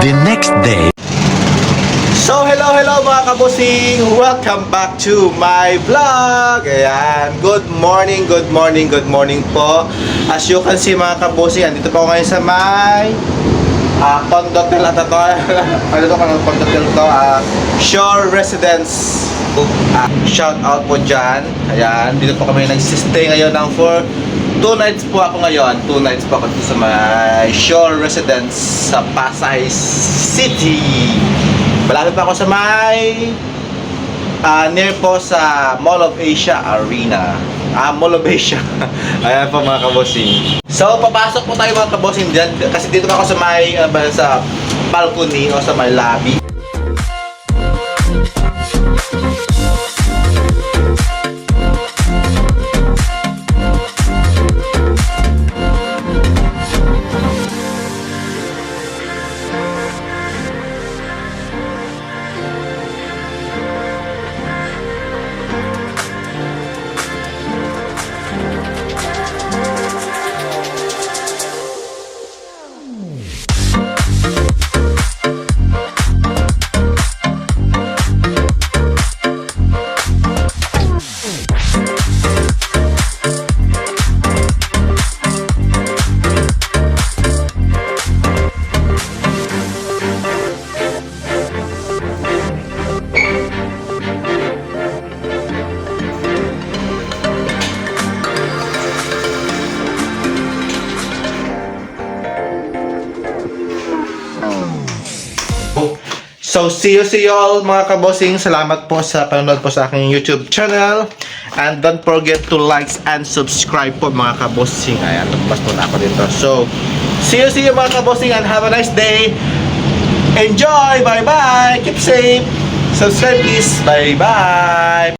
The next day. So, hello, hello mga kabusing! Welcome back to my vlog! Ayan, good morning, good morning, good morning po. As you can see mga kabusing, andito po ngayon sa may ah, uh, condotel at ito, ano to, kung condotel to, uh, ah, Shore Residence. Uh, shout out po dyan. Ayan, dito po kami nagsistay ngayon ng for two nights po ako ngayon. Two nights po ako sa may Shore Residence sa Pasay City. Malapit pa ako sa may ah, near po sa Mall of Asia Arena. Ah, Mall of Asia. Ayan po mga kabosing. So, papasok po tayo mga kabosing dyan. Kasi dito pa ako sa may, ano ba, sa balcony o sa may lobby. So, see you, see you all mga kabosing. Salamat po sa panonood po sa aking YouTube channel. And don't forget to like and subscribe po mga kabosing. Ayan, lumabas po na ako dito. So, see you, see you mga kabosing and have a nice day. Enjoy! Bye-bye! Keep safe! Subscribe please! Bye-bye!